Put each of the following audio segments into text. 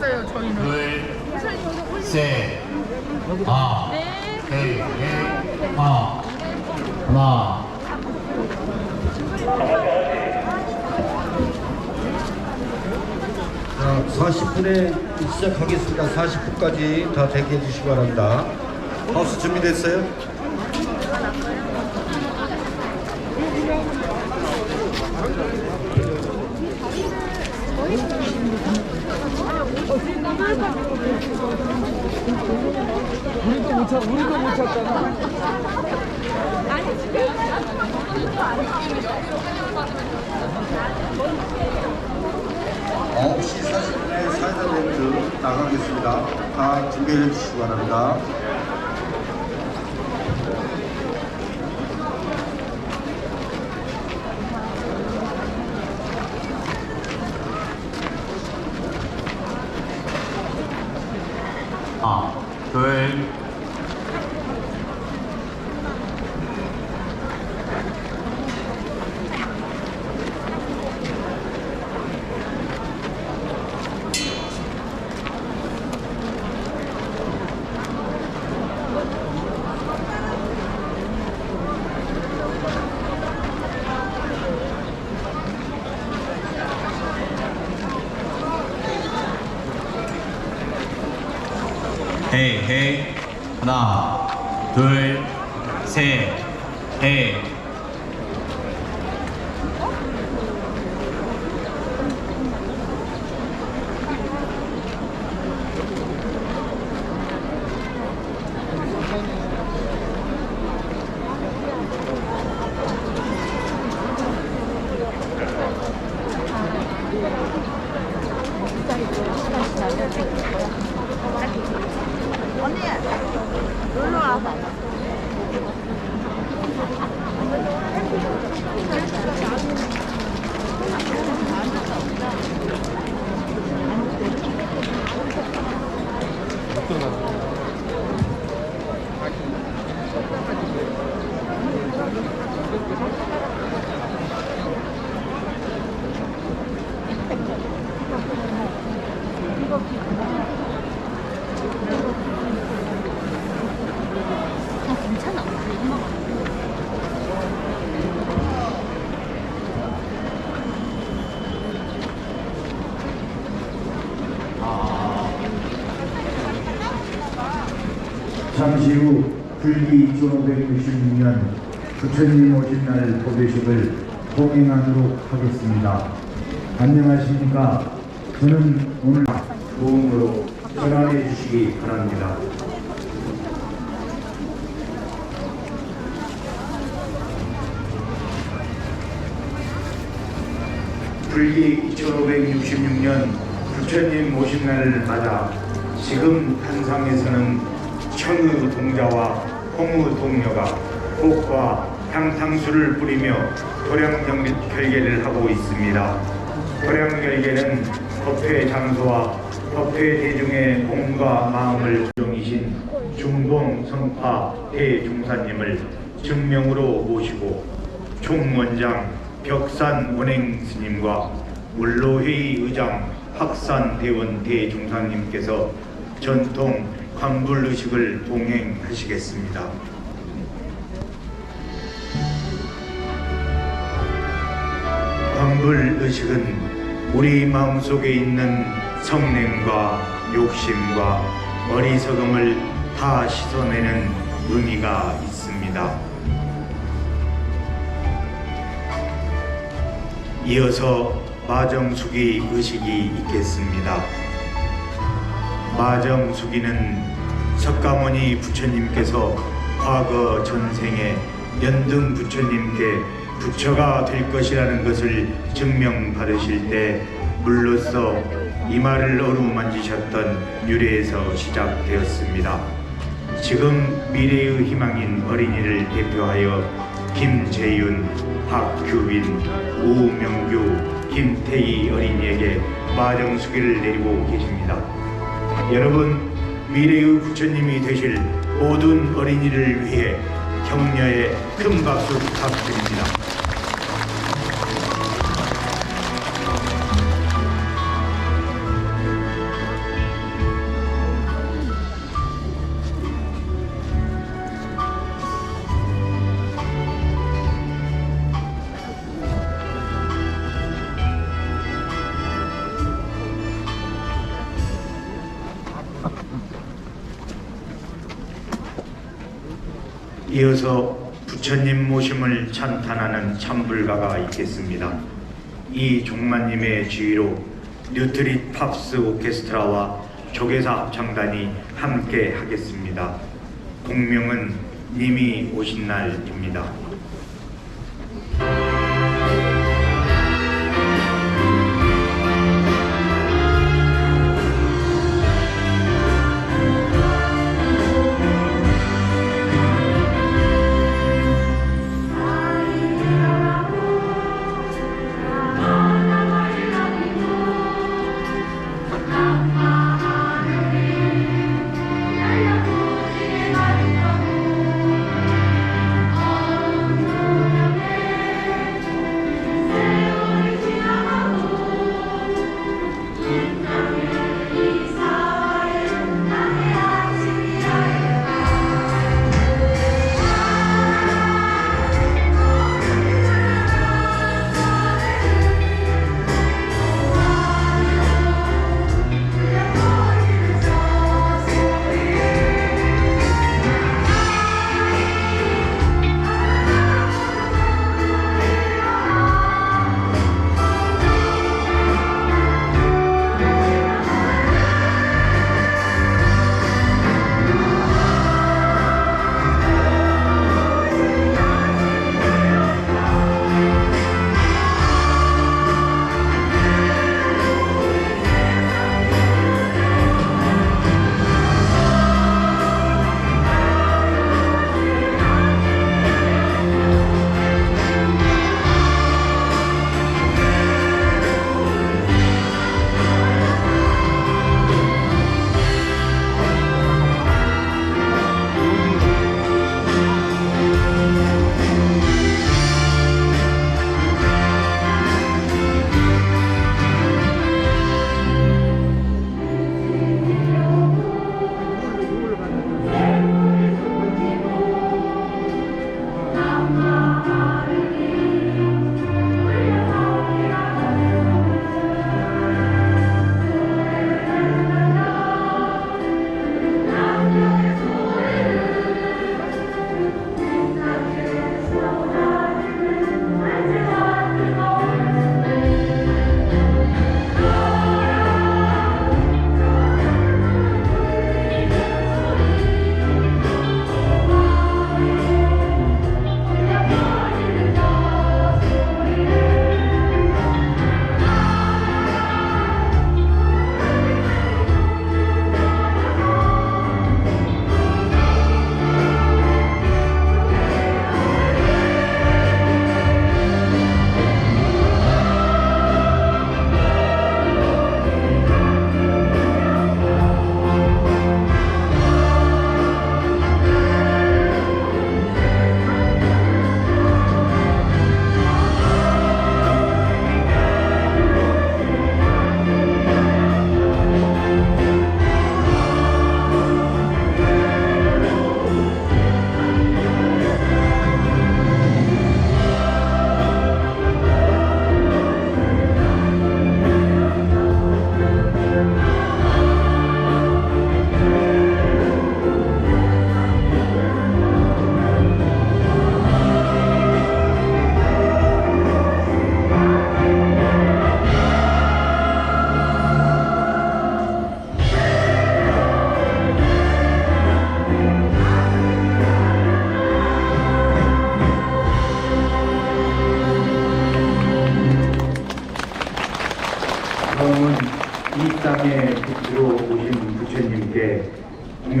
모르겠어요 저희는 둘, 셋. 아, 셋, 넷, 아. 하나, 자, 40분에 시작하겠습니다. 40분까지 다 대기해 주시기 바랍니다. 하우스 준비됐어요? 우리도 못 찾, 우리도 못 찾잖아. 9시 40분에 사이다 렌트 나가겠습니다. 다 준비해 주시기 바랍니다. 하나, 둘, 헤이 헤이 하나 둘 셋 헤이 언니 놀러 와봐 잠시 후 불기 1566년 부처님 오신 날 도배식을 동행하도록 하겠습니다. 안녕하십니까. 저는 오늘 도움으로 전환해 주시기 바랍니다. 불기 2566년 부처님 모신 날을 맞아 지금 한상에서는 청의 동자와 홍의 동녀가 꽃과 향탕수를 뿌리며 도량 결계를 하고 있습니다. 도량 결계는 법회 장소와 법회 대중의 몸과 마음을 종이신 중동 성파 대중사님을 증명으로 모시고 총원장 벽산 원행 스님과 원로회의 의장 학산 대원 대중사님께서 전통 광불 의식을 동행하시겠습니다. 광불 의식은 우리 마음속에 있는 성냄과 욕심과 어리석음을 다 씻어내는 의미가 있습니다. 이어서 마정숙이 의식이 있겠습니다. 마정 숙이는 석가모니 부처님께서 과거 전생에 연등 부처님께 부처가 될 것이라는 것을 증명받으실 때 물로써 이마를 어루만지셨던 유래에서 시작되었습니다. 지금 미래의 희망인 어린이를 대표하여 김재윤, 박규빈, 우명규, 김태희 어린이에게 마정수기를 내리고 계십니다. 여러분, 미래의 부처님이 되실 모든 어린이를 위해 격려의 큰 박수 부탁드립니다. 이어서 부처님 모심을 찬탄하는 참불가가 있겠습니다. 이 종마님의 지휘로 뉴트리 팝스 오케스트라와 조계사 합창단이 함께 하겠습니다. 동명은 님이 오신 날입니다.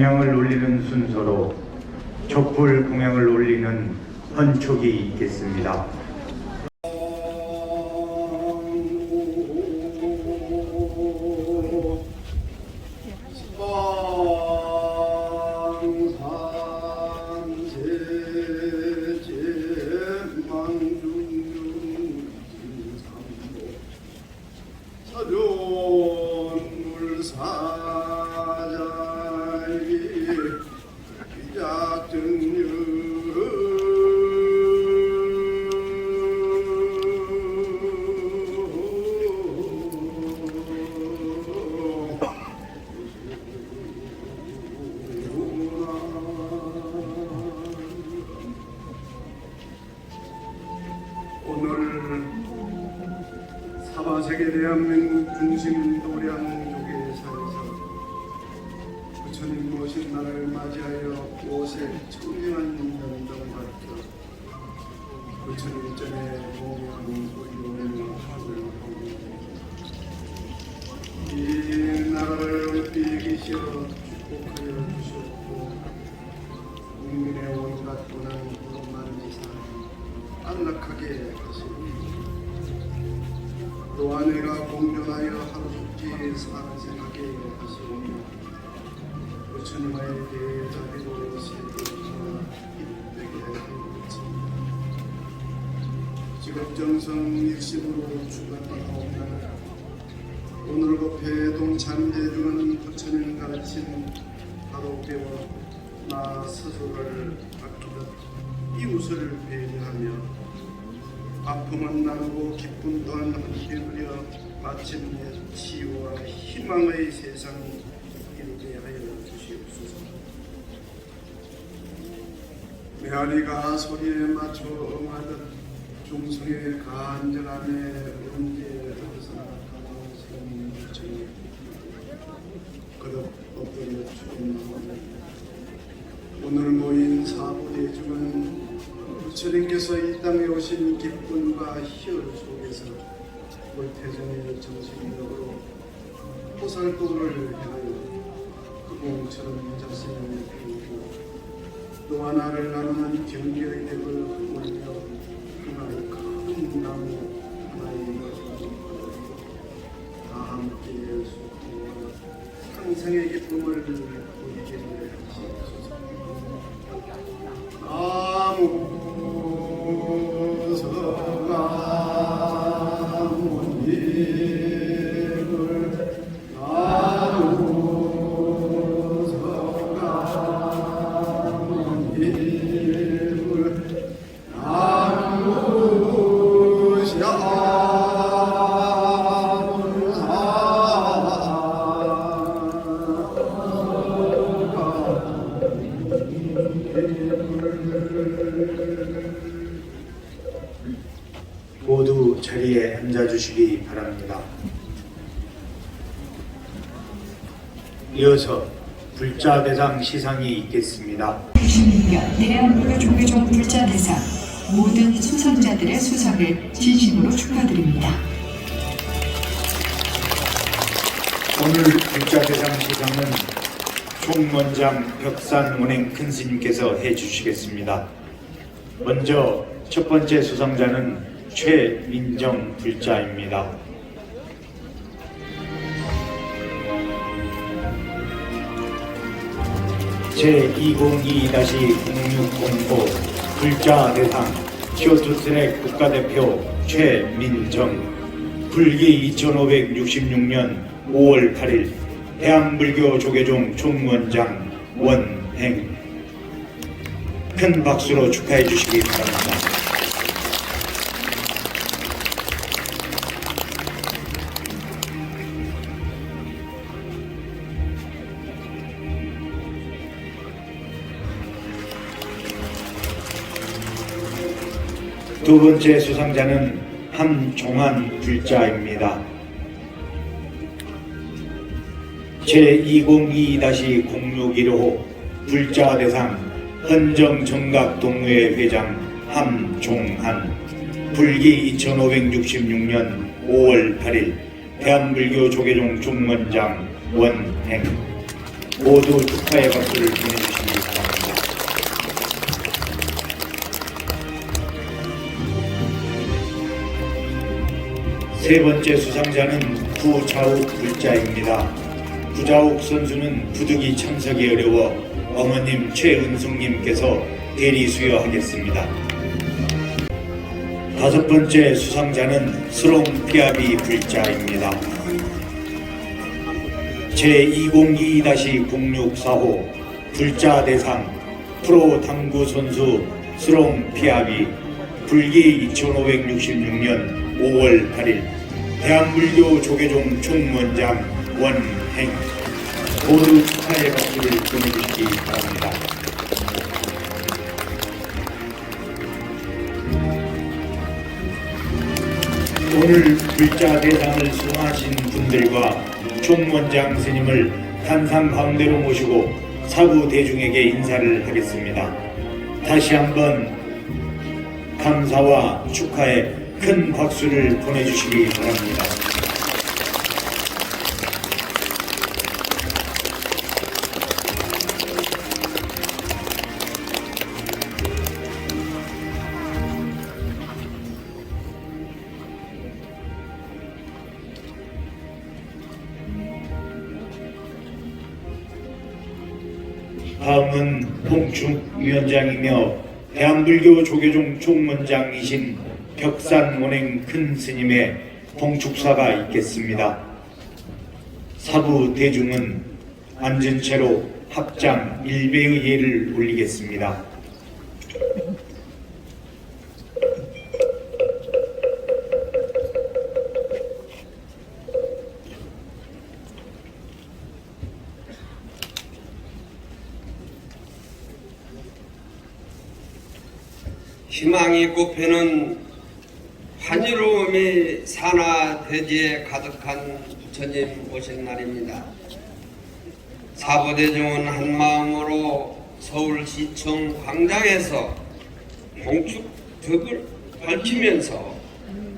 공양을 올리는 순서로 촛불 공양을 올리는 헌촉이 있겠습니다. 비기시어 축복하여 주셨고 국민의 온갖 고난으로 만지사 안락하게 하시니 또한 내가 공정하여 하루속히 살생하게 하시오며 부처님의 대자비로 세계가 힘되게 하옵소서 직업정성 일심으로 주관하옵나니 오늘과 배동참 대중은 부처님 가르친 바로 배워 나 스스로를 아끼듯 이웃을 배려하며 아픔은 나누고 기쁨 또한 함께 누려 마침내 치유와 희망의 세상을 이루게 하여 주시옵소서. 메아리가 소리에 맞춰 응하듯 중성의 간절함에 벗어나가는 그릇 엎드려 주옵나오니 오늘 모인 사부 대중은 부처님께서 이 땅에 오신 기쁨과 희열 속에서 불태전의 정신력으로 보살도를 향하여 그공처럼 자신을 배우고 또 하나를 나누는 경계의 덱을 올려 하나의 큰 나무 다 함께 수고와 상생의 기쁨을 누리게 대상 시상이 있겠습니다. 96년 대한민국 종교종 불자 대상 모든 수상자들의 수상을 진심으로 축하드립니다. 오늘 불자 대상 시상은 총원장 벽산 원행 큰 스님께서 해주시겠습니다. 먼저 첫 번째 수상자는 최민정 불자입니다. 제202-0605 불자 대상 쇼트트랙 국가대표 최민정 불기 2566년 5월 8일 대한불교 조계종 총무원장 원행 큰 박수로 축하해 주시기 바랍니다. 두 번째 수상자는 함종환 불자입니다. 제202-061호 불자 대상 헌정 정각 동회 회장 함종한 불기 2566년 5월 8일 대한불교 조계종 총무원장 원행 모두 축하의 박수를 보내주시기 바랍니다. 세 번째 수상자는 구자욱 불자입니다. 구자욱 선수는 부득이 참석이 어려워 어머님 최은숙님께서 대리 수여하겠습니다. 다섯 번째 수상자는 스롱 피아비 불자입니다. 제202-0645 불자 대상 프로 당구 선수 스롱 피아비 불기 2566년 5월 8일 대한불교 조계종 총무원장 원행 모두 축하의 박수를 보내주시기 바랍니다. 오늘 불자 대상을 수상하신 분들과 총무원장 스님을 단상 가운데로 모시고 사부 대중에게 인사를 하겠습니다. 다시 한번 감사와 축하의 큰 박수를 보내주시기 바랍니다. 다음은 봉축 위원장이며 대한불교 조계종 총문장이신 벽산원행 큰 스님의 봉축사가 있겠습니다. 사부 대중은 앉은 채로 합장 일배의 예를 올리겠습니다. 희망이 꽃피는 환희로움이 산하 대지에 가득한 부처님 오신 날입니다. 사부대중은 한마음으로 서울시청 광장에서 봉축벽을 밝히면서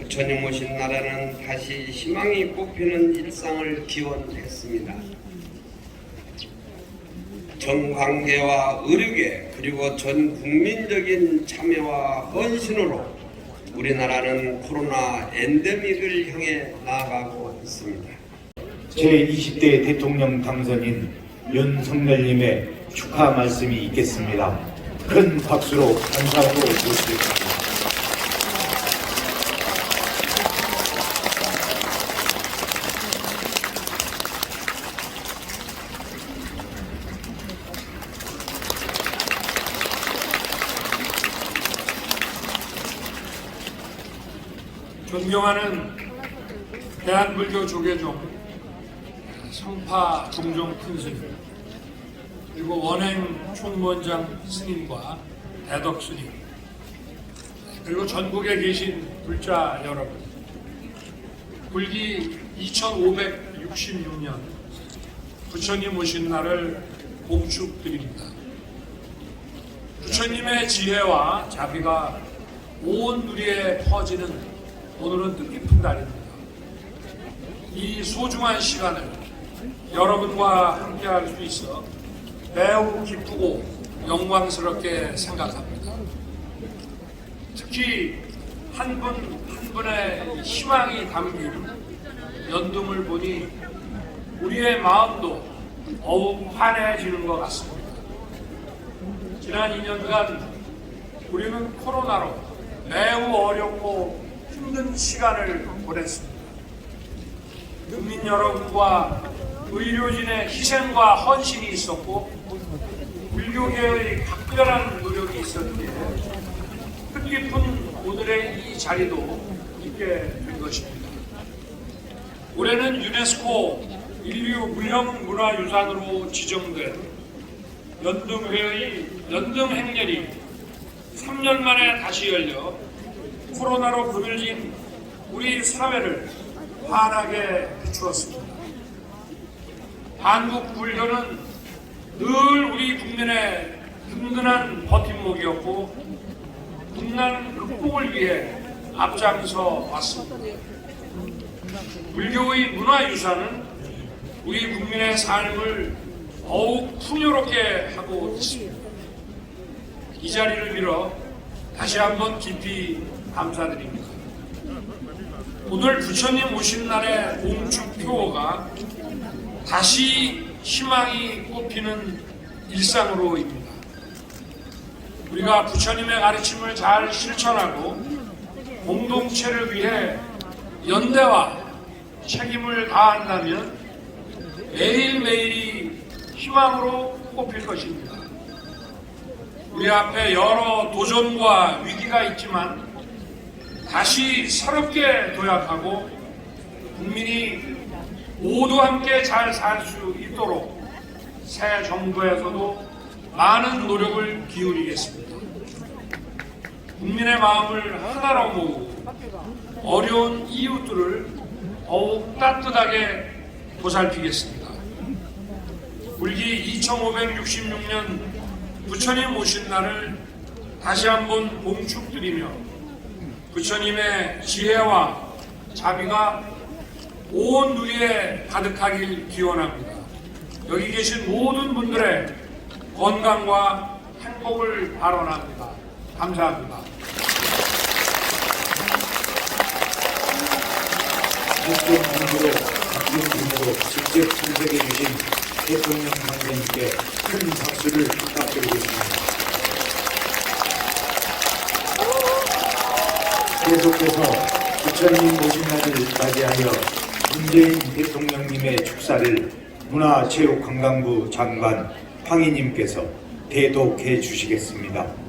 부처님 오신 날에는 다시 희망이 꽃피는 일상을 기원했습니다. 전 관계와 의료계 그리고 전 국민적인 참여와 헌신으로 우리나라는 코로나 엔데믹을 향해 나아가고 있습니다. 제20대 대통령 당선인 윤석열님의 축하 말씀이 있겠습니다. 큰 박수로 감사하고 모시겠습니다. 존경하는 대한불교 조계종 성파 종종 큰 스님 그리고 원행 총무원장 스님과 대덕 스님 그리고 전국에 계신 불자 여러분 불기 2566년 부처님 오신 날을 봉축드립니다. 부처님의 지혜와 자비가 온 누리에 퍼지는 오늘은 뜻깊은 날입니다. 이 소중한 시간을 여러분과 함께 할 수 있어 매우 기쁘고 영광스럽게 생각합니다. 특히 한 분 한 분의 희망이 담긴 연dum을 보니 우리의 마음도 더욱 환해지는 것 같습니다. 지난 2년간 우리는 코로나로 매우 어렵고 힘든 시간을 보냈습니다. 국민 여러분과 의료진의 희생과 헌신이 있었고 불교계의 각별한 노력이 있었기에 뜻깊은 오늘의 이 자리도 있게 된 것입니다. 올해는 유네스코 인류 무형 문화유산으로 지정된 연등회의 연등행렬이 3년 만에 다시 열려 코로나로 그늘진 우리 사회를 환하게 비추었습니다. 한국 불교는 늘 우리 국민의 든든한 버팀목이었고 국난 극복을 위해 앞장서 왔습니다. 불교의 문화유산은 우리 국민의 삶을 더욱 풍요롭게 하고 있습니다. 이 자리를 빌어 다시 한번 깊이 감사드립니다. 오늘 부처님 오신 날의 몽축 표어가 다시 희망이 꽃피는 일상으로입니다. 우리가 부처님의 가르침을 잘 실천하고 공동체를 위해 연대와 책임을 다한다면 매일매일이 희망으로 꼽힐 것입니다. 우리 앞에 여러 도전과 위기가 있지만 다시 새롭게 도약하고 국민이 모두 함께 잘 살 수 있도록 새 정부에서도 많은 노력을 기울이겠습니다. 국민의 마음을 하나로 모으고 어려운 이웃들을 더욱 따뜻하게 보살피겠습니다. 불기 2566년 부처님 오신 날을 다시 한번 봉축드리며 부처님의 지혜와 자비가 온 누리에 가득하길 기원합니다. 여기 계신 모든 분들의 건강과 행복을 발언합니다. 감사합니다. 국정 공부로 바뀐 분으로 직접 참석해 주신 대통령 선생님께 큰 박수를 부탁드리겠습니다. 계속해서 부처님 모신 날을 맞이하여 문재인 대통령님의 축사를 문화체육관광부 장관 황희님께서 대독해 주시겠습니다.